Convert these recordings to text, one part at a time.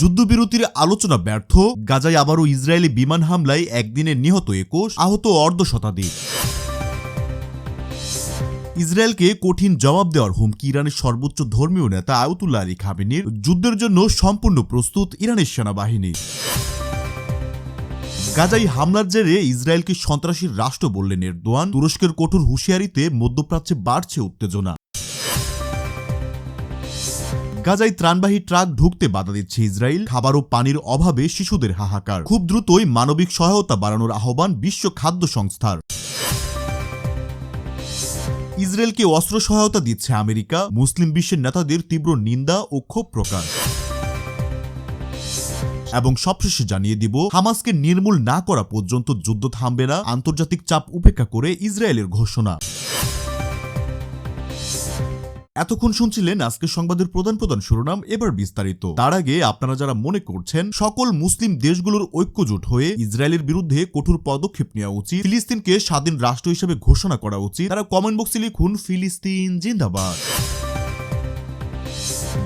যুদ্ধবিরতির আলোচনা ব্যর্থ, গাজায় আবারও ইসরায়েলি বিমান হামলায় একদিনে নিহত একুশ, আহত অর্ধ শতাধিক। ইসরায়েলকে কঠিন জবাব দেওয়ার হুমকি ইরানের সর্বোচ্চ ধর্মীয় নেতা আয়তুল্লাহ আলী খামেনির যুদ্ধের জন্য সম্পূর্ণ প্রস্তুত ইরানের সেনাবাহিনী। গাজাই হামলার জেরে ইসরায়েলকে সন্ত্রাসীর রাষ্ট্র বললেন এরদোয়ান। তুরস্কের কঠোর হুঁশিয়ারিতে মধ্যপ্রাচ্যে বাড়ছে উত্তেজনা। গাজায় ত্রাণবাহী ট্রাক ঢুকতে বাধা দিচ্ছে ইসরায়েল। খাবার ও পানির অভাবে শিশুদের হাহাকার। খুব দ্রুতই মানবিক সহায়তা বাড়ানোর আহ্বান বিশ্ব খাদ্য সংস্থার। ইসরায়েলকে অস্ত্র সহায়তা দিচ্ছে আমেরিকা। মুসলিম বিশ্বের নেতাদের তীব্র নিন্দা ও ক্ষোভ প্রকাশ। এবং সবশেষে জানিয়ে দিব, হামাসকে নির্মূল না করা পর্যন্ত যুদ্ধ থামবে না। আন্তর্জাতিক চাপ উপেক্ষা করে ইসরায়েলের ঘোষণা। এতক্ষণ শুনছিলেন আজকের সংবাদের প্রধান প্রধান শিরোনাম, এবার বিস্তারিত। তার আগে আপনারা যারা মনে করছেন, সকল মুসলিম দেশগুলোর ঐক্যজোট হয়ে ইসরায়েলের বিরুদ্ধে কঠোর পদক্ষেপ নেওয়া উচিত, ফিলিস্তিনকে স্বাধীন রাষ্ট্র হিসেবে ঘোষণা করা উচিত, তারা কমেন্ট বক্সে লিখুন, ফিলিস্তিন জিন্দাবাদ।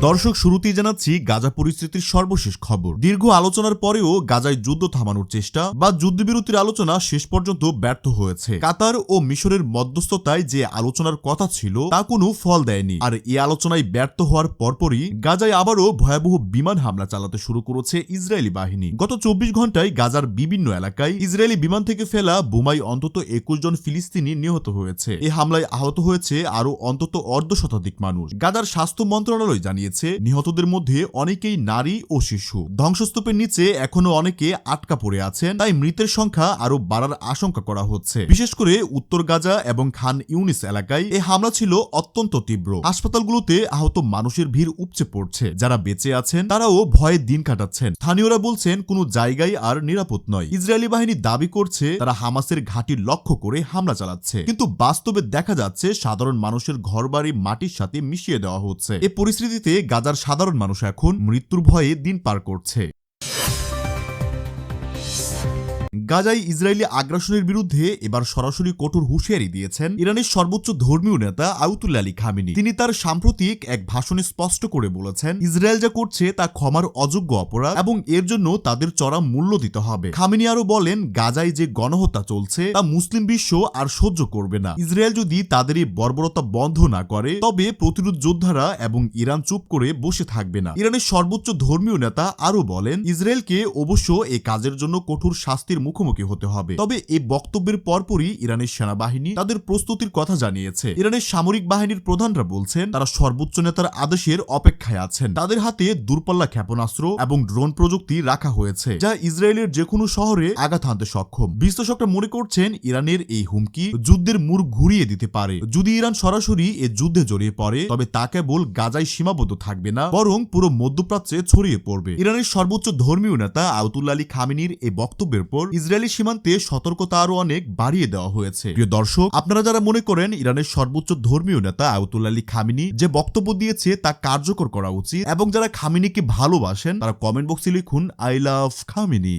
দর্শক শুরুতেই জানাচ্ছি গাজা পরিস্থিতির সর্বশেষ খবর। দীর্ঘ আলোচনার পরেও গাজায় যুদ্ধ থামানোর চেষ্টা বা যুদ্ধবিরতির আলোচনা শেষ পর্যন্ত ব্যর্থ হয়েছে। কাতার ও মিশরের মধ্যস্থতায় যে আলোচনার কথা ছিল, তা কোনো ফল দেয়নি। আর এই আলোচনায় ব্যর্থ হওয়ার পরপরই গাজায় আবারও ভয়াবহ বিমান হামলা চালাতে শুরু করেছে ইসরায়েলি বাহিনী। গত চব্বিশ ঘন্টায় গাজার বিভিন্ন এলাকায় ইসরায়েলি বিমান থেকে ফেলা বোমাই অন্তত একুশ জন ফিলিস্তিনি নিহত হয়েছে। এই হামলায় আহত হয়েছে আরও অন্তত অর্ধ শতাধিক মানুষ। গাজার স্বাস্থ্য মন্ত্রণালয় জানিয়েছে নিহতদের মধ্যে অনেকেই নারী ও শিশু। ধ্বংসস্তূপের নিচে এখনও অনেকে আটকা পড়ে আছেন, তাই মৃতের সংখ্যা আরও বাড়ার আশঙ্কা করা হচ্ছে। বিশেষ করে উত্তর গাজা এবং খান ইউনিস এলাকায় এই হামলা ছিল অত্যন্ত তীব্র। হাসপাতালগুলোতে আহত মানুষের ভিড় উপচে পড়ছে। যারা বেঁচে আছেন, তারাও ভয়ে দিন কাটাচ্ছেন। স্থানীয়রা বলছেন, কোনো জায়গায় আর নিরাপদ নয়। ইসরায়েলি বাহিনী দাবি করছে, তারা হামাসের ঘাঁটি লক্ষ্য করে হামলা চালাচ্ছে। কিন্তু বাস্তবে দেখা যাচ্ছে, সাধারণ মানুষের ঘরবাড়ি মাটির সাথে মিশিয়ে দেওয়া হচ্ছে। এ পরিস্থিতিতে গাজার সাধারণ মানুষ এখন মৃত্যুর ভয়ে দিন পার করছে। গাজায় ইসরায়েলি আগ্রাসনের বিরুদ্ধে এবার সরাসরি কঠোর হুঁশিয়ারি দিয়েছেন ইরানের সর্বোচ্চ ধর্মীয় নেতা আয়তুল্লা আলী খামিনি। তিনি তার সাম্প্রতিক এক ভাষণে স্পষ্ট করে বলেছেন, ইসরায়েল যা করছে তা ক্ষমার অযোগ্য অপরাধ এবং এর জন্য তাদের চড়া মূল্য দিতে হবে। খামিনি আরও বলেন, গাজায় যে গণহত্যা চলছে তা মুসলিম বিশ্ব আর সহ্য করবে না। ইসরায়েল যদি তাদের এই বর্বরতা বন্ধ না করে, তবে প্রতিরোধ যোদ্ধারা এবং ইরান চুপ করে বসে থাকবে না। ইরানের সর্বোচ্চ ধর্মীয় নেতা আরও বলেন, ইসরায়েলকে অবশ্য এই কাজের জন্য কঠোর শাস্তির মুখোমুখি হতে হবে। তবে এই বক্তব্যের পরপরই ইরানের সেনাবাহিনী তাদের প্রস্তুতির কথা জানিয়েছে। ইরানের সামরিক বাহিনীর প্রধানরা বলছেন, তারা সর্বোচ্চ নেতার আদেশের অপেক্ষায় আছেন। তাদের হাতে দূরপাল্লা ক্ষেপণাস্ত্র এবং ড্রোন প্রযুক্তি রাখা হয়েছে, যা ইসরায়েলের যে কোনো শহরে আঘাত হানতে সক্ষম। বিশ্লেষকরা মনে করছেন, ইরানের এই হুমকি যুদ্ধের মুড় ঘুরিয়ে দিতে পারে। যদি ইরান সরাসরি এ যুদ্ধে জড়িয়ে পড়ে, তবে তা কেবল গাজায় সীমাবদ্ধ থাকবে না, বরং পুরো মধ্যপ্রাচ্যে ছড়িয়ে পড়বে। ইরানের সর্বোচ্চ ধর্মীয় নেতা আউতুল্লা আলী খামিনির এই বক্তব্যের পর ইসরায়েলি সীমান্তে সতর্কতা আরও অনেক বাড়িয়ে দেওয়া হয়েছে। প্রিয় দর্শক, আপনারা যারা মনে করেন ইরানের সর্বোচ্চ ধর্মীয় নেতা আয়তুল্লা আলী খামিনি যে বক্তব্য দিয়েছে তা কার্যকর করা উচিত এবং যারা খামিনিকে ভালোবাসেন, তারা কমেন্ট বক্সে লিখুন আই লাভ খামিনি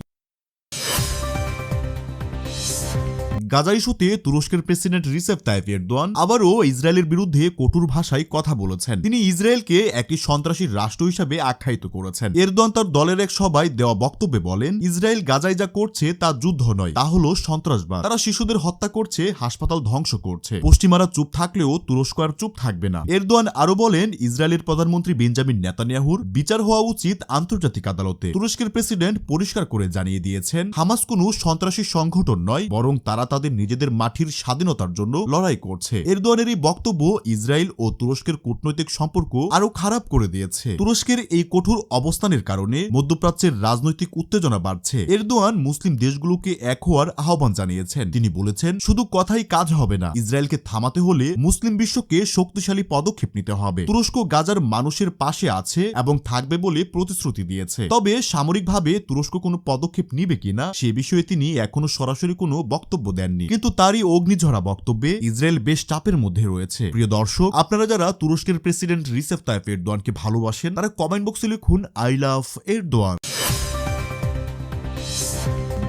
গাজা ইস্যুতে তুরস্কের প্রেসিডেন্ট রিসেপ তাইপ এরদোয়ান আবারও ইসরায়েলের বিরুদ্ধে কঠোর ভাষায় কথা বলেছেন। তিনি ইসরায়েলকে একটি সন্ত্রাসী রাষ্ট্র হিসাবে আখ্যায়িত করেছেন। এরদোয়ান তার দলের এক সভায় দেওয়া বক্তব্যে বলেন, ইসরায়েল গাজায় যা করছে তা যুদ্ধ নয়, তা হলো সন্ত্রাসবাদ। তারা শিশুদের হত্যা করছে, হাসপাতাল ধ্বংস করছে। পশ্চিমারা চুপ থাকলেও তুরস্ক আর চুপ থাকবে না। এরদোয়ান আরও বলেন, ইসরায়েলের প্রধানমন্ত্রী বেঞ্জামিন নেতানিয়াহুর বিচার হওয়া উচিত আন্তর্জাতিক আদালতে। তুরস্কের প্রেসিডেন্ট পরিষ্কার করে জানিয়ে দিয়েছেন, হামাস কোনো সন্ত্রাসী সংগঠন নয়, বরং তারা নিজেদের মাটির স্বাধীনতার জন্য লড়াই করছে। এরদোয়ানের এই বক্তব্য, ইসরায়েল ও তুরস্কের কূটনৈতিক সম্পর্ক আরও খারাপ করে দিয়েছে। তুরস্কের এই কঠোর অবস্থানের কারণে মধ্যপ্রাচ্যের রাজনৈতিক উত্তেজনা বাড়ছে। এরদোয়ান মুসলিম দেশগুলোকে এক হওয়ার আহ্বান জানিয়েছেন। তিনি বলেছেন, শুধু কথাই কাজ হবে না, ইসরায়েলকে থামাতে হলে মুসলিম বিশ্বকে শক্তিশালী পদক্ষেপ নিতে হবে। তুরস্ক গাজার মানুষের পাশে আছে এবং থাকবে বলে প্রতিশ্রুতি দিয়েছে। তবে সামরিকভাবে তুরস্ক কোনো পদক্ষেপ নিবে কিনা, সে বিষয়ে তিনি এখনও সরাসরি কোনো বক্তব্য দেননি। কিন্তু তারই অগ্নিঝরা বক্তব্যে ইসরায়েল বেশ চাপের মধ্যে রয়েছে। প্রিয় দর্শক, আপনারা যারা তুরস্কের প্রেসিডেন্ট রিসেফ তাইফ এরদোয়ানকে ভালোবাসেন, তারা কমেন্ট বক্সে লিখুন আই লাভ এরদোয়ান।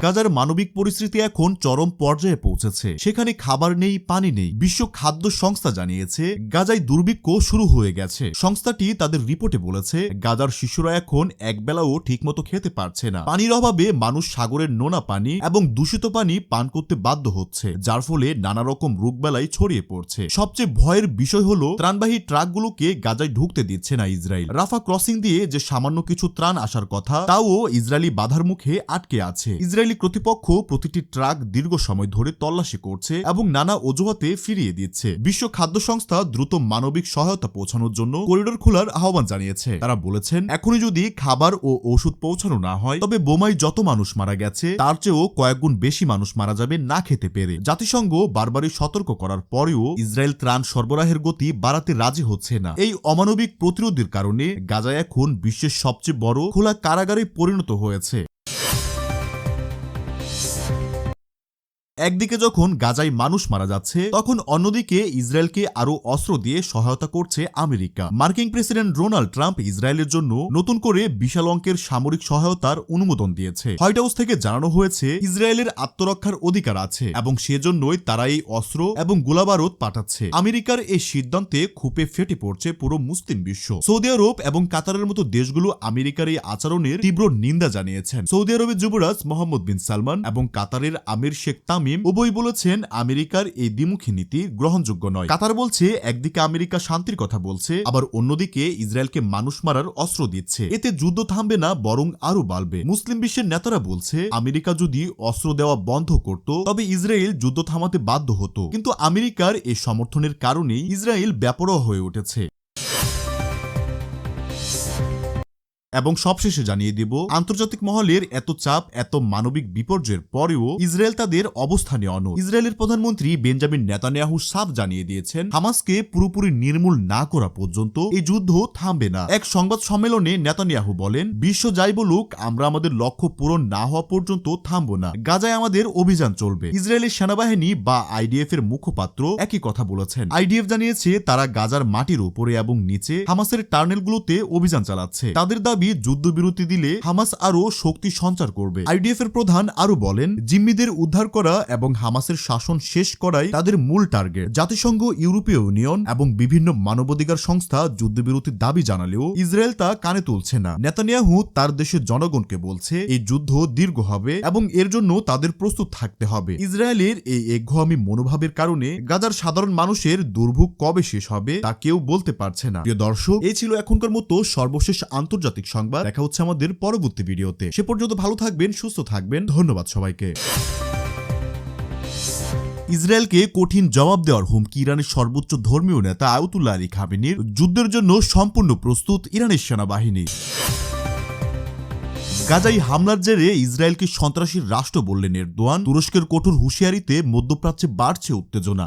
গাজার মানবিক পরিস্থিতি এখন চরম পর্যায়ে পৌঁছেছে। সেখানে খাবার নেই, পানি নেই। বিশ্ব খাদ্য সংস্থা জানিয়েছে, গাজায় দুর্ভিক্ষ শুরু হয়ে গেছে। সংস্থাটি তাদের রিপোর্টে বলেছে, গাজার শিশুরা এখন একবেলাও ঠিকমতো খেতে পারছে না। পানির অভাবে মানুষ সাগরের নোনা পানি এবং দূষিত পানি পান করতে বাধ্য হচ্ছে, যার ফলে নানা রকম রোগবেলায় ছড়িয়ে পড়ছে। সবচেয়ে ভয়ের বিষয় হলো, ত্রাণবাহী ট্রাকগুলোকে গাজায় ঢুকতে দিচ্ছে না ইসরায়েল। রাফা ক্রসিং দিয়ে যে সামান্য কিছু ত্রাণ আসার কথা, তাও ইসরায়েলি বাধার মুখে আটকে আছে। ইসরায়েলি কর্তৃপক্ষ প্রতিটি ট্রাক দীর্ঘ সময় ধরে তল্লাশি করছে এবং নানা অজুহাতে ফিরিয়ে দিচ্ছে। বিশ্ব খাদ্য সংস্থা দ্রুত মানবিক সহায়তা পৌঁছানোর জন্য করিডোর খোলার আহ্বান জানিয়েছে। তারা বলেছেন, এখনই যদি খাবার ও ওষুধ পৌঁছানো না হয়, তবে বোমায় যত মানুষ মারা গেছে, তার চেয়েও কয়েকগুণ বেশি মানুষ মারা যাবে না খেতে পেরে। জাতিসংঘ বারবারই সতর্ক করার পরেও ইসরায়েল ত্রাণ সরবরাহের গতি বাড়াতে রাজি হচ্ছে না। এই অমানবিক প্রতিরোধের কারণে গাজা এখন বিশ্বের সবচেয়ে বড় খোলা কারাগারে পরিণত হয়েছে। একদিকে যখন গাজায় মানুষ মারা যাচ্ছে, তখন অন্যদিকে ইসরায়েলকে আরও অস্ত্র দিয়ে সহায়তা করছে আমেরিকা। মার্কিন প্রেসিডেন্ট ডোনাল্ড ট্রাম্প ইসরায়েলের জন্য নতুন করে বিশাল অঙ্কের সামরিক সহায়তার অনুমোদন দিয়েছে। হোয়াইট হাউস থেকে জানানো হয়েছে, ইসরায়েলের আত্মরক্ষার অধিকার আছে এবং সেজন্যই তারা এই অস্ত্র এবং গোলাবারুদ পাঠাচ্ছে। আমেরিকার এই সিদ্ধান্তে খুপে ফেটে পড়ছে পুরো মুসলিম বিশ্ব। সৌদি আরব এবং কাতারের মতো দেশগুলো আমেরিকার এই আচরণের তীব্র নিন্দা জানিয়েছেন। সৌদি আরবের যুবরাজ মোহাম্মদ বিন সালমান এবং কাতারের আমির শেখ তামিম উভয় বলেছেন আমেরিকার এই দ্বিমুখী নীতি গ্রহণযোগ্য নয়। কাতার বলছে, একদিকে আমেরিকা শান্তির কথা বলছে, আবার অন্যদিকে ইসরায়েলকে মানুষ মারার অস্ত্র দিচ্ছে। এতে যুদ্ধ থামবে না, বরং আরও বাড়বে। মুসলিম বিশ্বের নেতারা বলছে, আমেরিকা যদি অস্ত্র দেওয়া বন্ধ করত, তবে ইসরায়েল যুদ্ধ থামাতে বাধ্য হতো। কিন্তু আমেরিকার এই সমর্থনের কারণেই ইসরায়েল ব্যাপরোয়া হয়ে উঠেছে। এবং সবশেষে জানিয়ে দিব, আন্তর্জাতিক মহলের এত চাপ, এত মানবিক বিপর্যয়ের পরেও ইসরায়েল তাদের অবস্থানে অন ইসরায়েলের প্রধানমন্ত্রী বেঞ্জামিন নেতানিয়াহু সাফ জানিয়ে দিয়েছেন, হামাসকে পুরোপুরি নির্মূল না করা পর্যন্ত এই যুদ্ধ থামবে না। এক সংবাদ সম্মেলনে নেতানিয়াহু বলেন, বিশ্ব যাই বলুক আমরা আমাদের লক্ষ্য পূরণ না হওয়া পর্যন্ত থামবো না। গাজায় আমাদের অভিযান চলবে। ইসরায়েলের সেনাবাহিনী বা আইডিএফ এর মুখপাত্র একই কথা বলেছেন। আইডিএফ জানিয়েছে, তারা গাজার মাটির উপরে এবং নিচে হামাসের টার্নেলগুলোতে অভিযান চালাচ্ছে। তাদের দাবি যুদ্ধবিরতি দিলে হামাস আরও শক্তি সঞ্চার করবে। আইডিএফ এর প্রধান আরও বলেন, জিম্মিদের উদ্ধার করা এবং হামাসের শাসন শেষ করাই তাদের মূল টার্গেট। জাতিসংঘ, ইউরোপীয় ইউনিয়ন এবং বিভিন্ন মানবাধিকার সংস্থা যুদ্ধবিরতির দাবি জানালেও ইসরায়েল তা কানে তুলছে না। নেতানিয়াহু তার দেশের জনগণকে বলছে, এই যুদ্ধ দীর্ঘ হবে এবং এর জন্য তাদের প্রস্তুত থাকতে হবে। ইসরায়েলের এই একঘেয়ামি মনোভাবের কারণে গাজার সাধারণ মানুষের দুর্ভোগ কবে শেষ হবে তা কেউ বলতে পারছে না। প্রিয় দর্শক, এই ছিল এখনকার মতো সর্বশেষ আন্তর্জাতিক সংবাদ। দেখা হচ্ছে আমাদের পরবর্তী ভিডিওতে। সে পর্যন্ত ভালো থাকবেন, সুস্থ থাকবেন। ধন্যবাদ সবাইকে। ইসরায়েলকে কঠিন জবাব দেওয়ার হুমকি ইরানের সর্বোচ্চ ধর্মীয় নেতা আয়তুল্লাহ আলী খামেনির যুদ্ধের জন্য সম্পূর্ণ প্রস্তুত ইরানের সেনাবাহিনী। গাজাই হামলার জেরে ইসরায়েলকে সন্ত্রাসীর রাষ্ট্র বললেন এরদোয়ান। তুরস্কের কঠোর হুঁশিয়ারিতে মধ্যপ্রাচ্যে বাড়ছে উত্তেজনা।